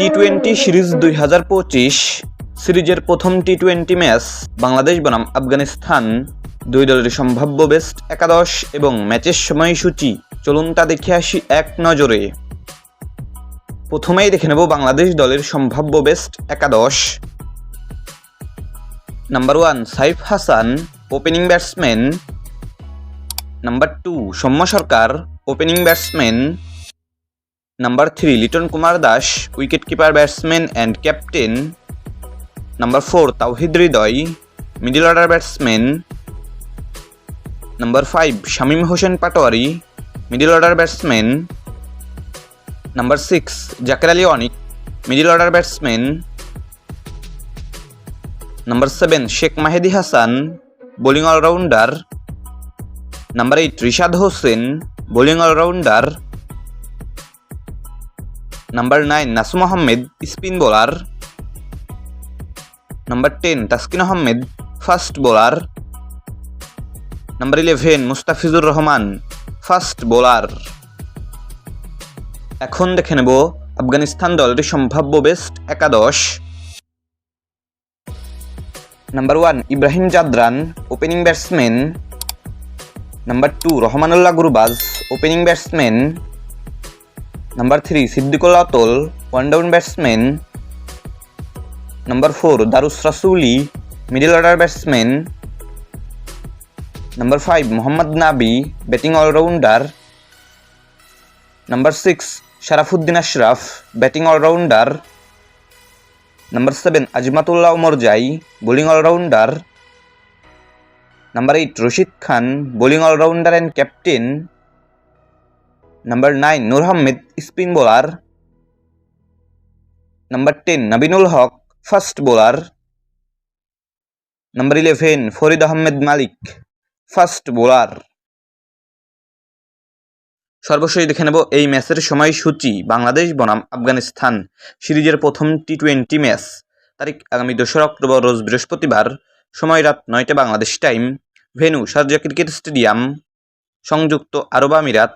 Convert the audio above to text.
T twenty series দুই হাজার পঁচিশ সিরিজের প্রথম টি টোয়েন্টি ম্যাচ বাংলাদেশ বনাম আফগানিস্তান। দুই দলের সম্ভাব্য বেস্ট একাদশ এবং ম্যাচের সময়সূচি। চলুন তা দেখে আসি এক নজরে। প্রথমেই দেখে নেব বাংলাদেশ দলের সম্ভাব্য বেস্ট একাদশ। Number one Saif Hasan opening batsman number two Soumya Sarkar opening batsman number three Liton Kumar Das wicket keeper batsman and captain number four Towhid Hridoy middle order batsman number five Shamim Hossain Patwari middle order batsman number six Jaker Ali Anik middle order batsman number seven Sheikh Mahedi Hasan bowling allrounder number eight Rishad Hossain bowling allrounder number nine Nasum Ahmed spin bowler number ten Taskin Ahmed fast bowler number eleven Mustafizur Rahman fast bowler এখন দেখে নেব আফগানিস্তান দলটির সম্ভাব্য best একাদশ। Number one Ibrahim Zadran opening batsman number two Rahmanullah Gurbaz opening batsman number three Sediqullah Atal one down batsman number four Darwish Rasooli middle order batsman number five Mohammad Nabi batting allrounder number six Sharafuddin Ashraf batting allrounder number seven Azmatullah Omarzai bowling allrounder number eight Rashid Khan bowling allrounder and captain number nine Noor Ahmad spin bowler number ten Naveenul Haq fast bowler number eleven Fareed Ahmad Malik fast bowler সর্বশেষ দেখে নেব এই ম্যাচের সময়সূচি, বাংলাদেশ, বনাম, আফগানিস্তান সিরিজের প্রথম T twenty match. তারিখ আগামী দোসরা অক্টোবর, রোজ বৃহস্পতিবার, সময় রাত নয়টা Bangladesh time venue Sharjah cricket stadium, সংযুক্ত আরব আমিরাত।